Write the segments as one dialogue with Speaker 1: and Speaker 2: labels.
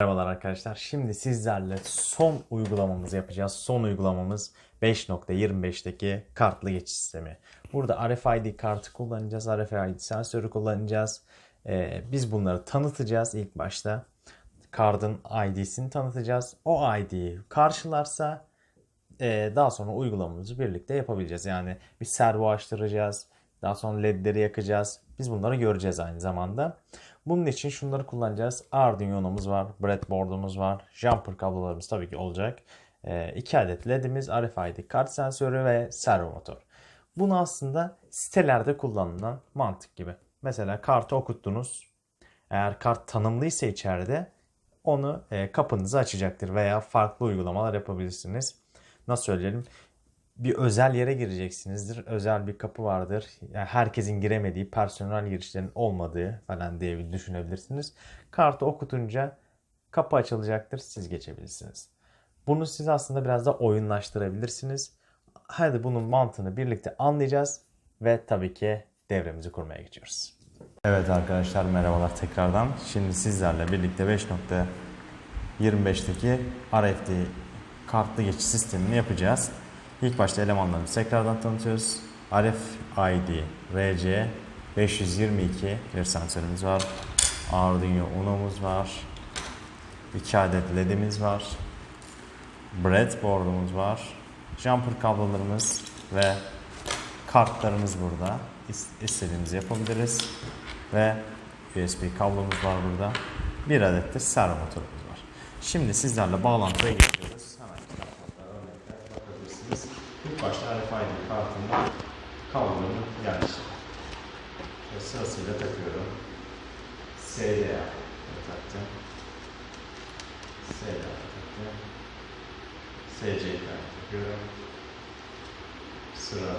Speaker 1: Merhabalar arkadaşlar. Şimdi sizlerle son uygulamamızı yapacağız. Son uygulamamız 5.25'teki kartlı geçiş sistemi. Burada RFID kartı kullanacağız. RFID sensörü kullanacağız. Ee, biz bunları tanıtacağız ilk başta. Kartın ID'sini tanıtacağız. O ID'yi karşılarsa e, daha sonra uygulamamızı birlikte yapabileceğiz. Yani bir servo açtıracağız. Daha sonra ledleri yakacağız. Biz bunları göreceğiz aynı zamanda. Bunun için şunları kullanacağız. Arduino'muz var, breadboard'umuz var, jumper kablolarımız tabii ki olacak. 2 adet ledimiz, RFID kart sensörü ve servo motor. Bunu aslında sitelerde kullanılan mantık gibi. Mesela kartı okuttunuz. Eğer kart tanımlıysa içeride onu e, kapınızı açacaktır veya farklı uygulamalar yapabilirsiniz. Nasıl söyleyelim? Bir özel yere gireceksinizdir. Özel bir kapı vardır. Yani herkesin giremediği, personel girişlerin olmadığı falan diye düşünebilirsiniz. Kartı okutunca kapı açılacaktır. Siz geçebilirsiniz. Bunu siz aslında biraz da oyunlaştırabilirsiniz. Hadi bunun mantığını birlikte anlayacağız ve tabii ki devremizi kurmaya geçiyoruz. Evet arkadaşlar merhabalar tekrardan. Şimdi sizlerle birlikte 5.25'teki RFD kartlı geçiş sistemini yapacağız. İlk başta elemanlarımızı tekrardan tanıtıyoruz. RFID RC 522 bir sensörümüz var. Arduino Uno'muz var. 2 adet LED'imiz var. Breadboard'umuz var. Jumper kablolarımız ve kartlarımız burada. İs- İstediğimizi yapabiliriz. Ve USB kablomuz var burada. Bir adet de servo motorumuz var. Şimdi sizlerle bağlantıya geçiyoruz. Başta RFID kartından kablolarını yerleştirdim. Ve sırasıyla takıyorum. SDA taktım. SDA taktım. SCK takıyorum. Sıra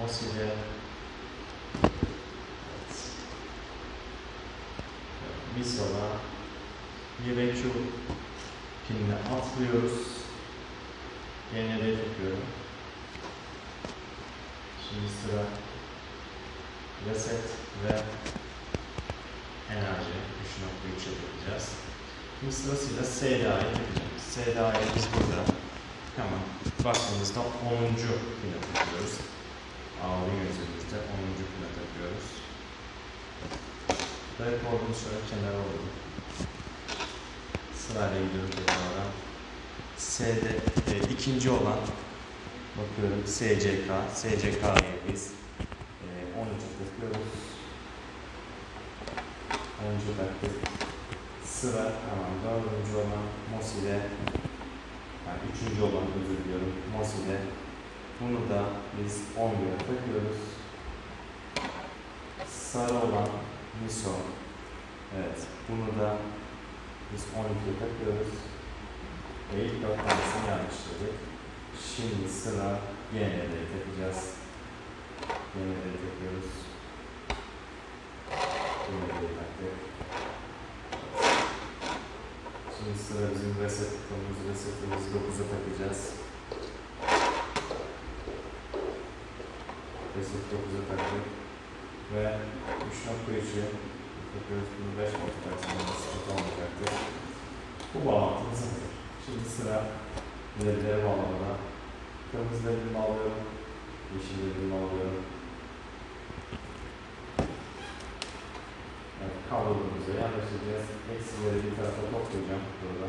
Speaker 1: MOSI'de. Evet. Miso'da Mireçu pinine atlıyoruz. GND takıyorum. Şimdi sıra reset ve enerji 3.3'e takacağız. Şimdi sırasıyla SDA'yı takacağız. SDA'yı biz burada hemen baktığımızda 10. pine takıyoruz. Ağrı yüzümüzde 10. pine takıyoruz. Rekordunu şöyle kenara alalım. Sırayla gidiyorum tekrardan. S'de e, ikinci olan bakıyorum SCK. SCK'ya biz e, 13 takıyoruz. 10. taktık. Sıra hemen dördüncü olan MOSI'de yani üçüncü olan özür diliyorum MOSI'de bunu da biz 11'e takıyoruz. Sarı olan MISO evet bunu da biz 12'ye takıyoruz. Ve ilk dört tanesini yerleştirdik. Şimdi sıra GND'ye takacağız. GND'ye takıyoruz. GND'ye taktık. Şimdi sıra bizim reset butonumuz. Resetimizi 9'a takacağız. Reset 9'a taktık. Ve 3.3'ü takıyoruz. Bunu 5 volt taksında sıkıntı olmayacaktır. Bu bağlantımız. Şimdi sıra ledlere bağlamada. Kırmızı ledimi alıyorum. Yeşil ledimi alıyorum. Evet, kablolarımızı yerleştireceğiz. Eksileri bir tarafa toplayacağım burada.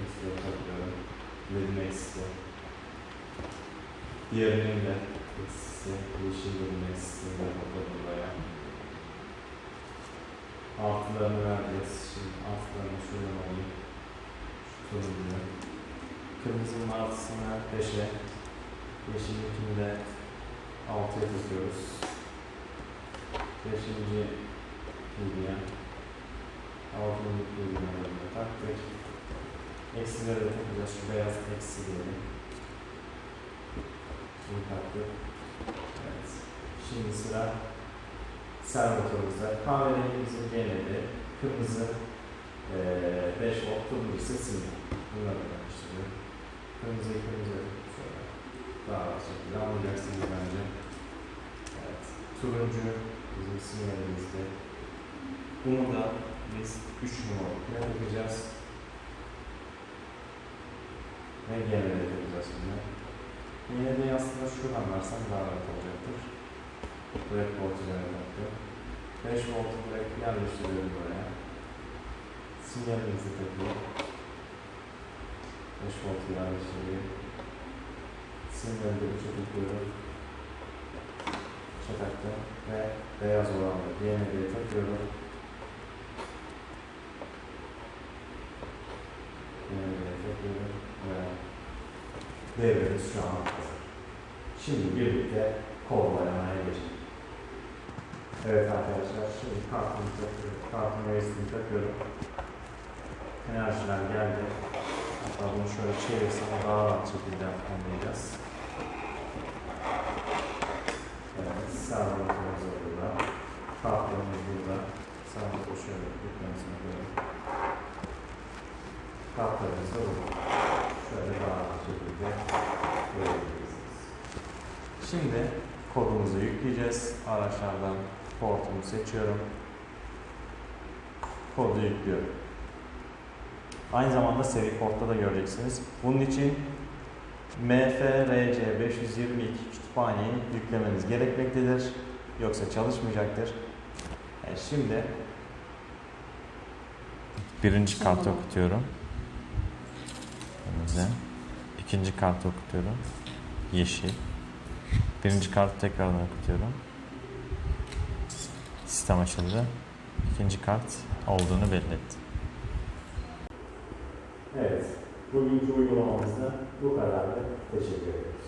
Speaker 1: Eksileri topluyorum. Ledin eksisi. Diğerinin de eksisi. Yeşil ledin eksisini de topladım buraya. Artılarını vereceğiz. Şimdi artılarını şuradan alayım. Şu turuncuyu. Kırmızının artısını 5'e. Yeşilinkini de 6'ya tutuyoruz. Beşinci bilgiye. Altıncı bilgiye taktık. Eksileri de takacağız. Şu beyaz eksi diyelim. Bunu taktık. Evet. Şimdi sıra servotorumuzda. Kahverengimizin geneli, kırmızı eee 5 volt, turuncu ise sinyal. Bunları da karıştırıyorum. Kırmızıyı kırmızı şöyle daha rahat şekilde anlayacaksınız bence. Evet. Turuncu bizim sinyalimizde. Bunu da biz 3 numaralı yapacağız. Ve GMD yapacağız şimdi. GMD'yi aslında şuradan versem daha rahat olacaktır. Direkt volt üzerine taktım. 5 voltu direkt yerleştiriyorum buraya. Sinyalimizi takıyorum. 5 voltu yerleştiriyorum. Sinyali de üçe takıyorum. Üçe taktım ve beyaz olanla GMD'yi takıyorum. GMD'yi takıyorum ve devremiz şu an hazır. Şimdi birlikte kodlamaya geçelim. Evet arkadaşlar şimdi kartımı takıyorum. Kartın resmini takıyorum. Enerjiler geldi. Bunu şöyle çevirsem daha rahat şekilde anlayacağız. Evet, da burada. Kartlarımız burada. Servomotoru şöyle yüklemesine koyalım. Kartlarımız da burada. Şöyle daha rahat şekilde görebilirsiniz. Şimdi kodumuzu yükleyeceğiz. Araçlardan portumu seçiyorum. Kodu yüklüyorum. Aynı zamanda seri portta da göreceksiniz. Bunun için MFRC 522 kütüphaneyi yüklemeniz gerekmektedir. Yoksa çalışmayacaktır. Yani şimdi birinci kartı okutuyorum. Önce. İkinci kartı okutuyorum. Yeşil. Birinci kartı tekrardan okutuyorum. Sistem açıldı. İkinci kart olduğunu belli etti. Evet, bugünkü uygulamamızda bu kadardı. Teşekkür ederiz.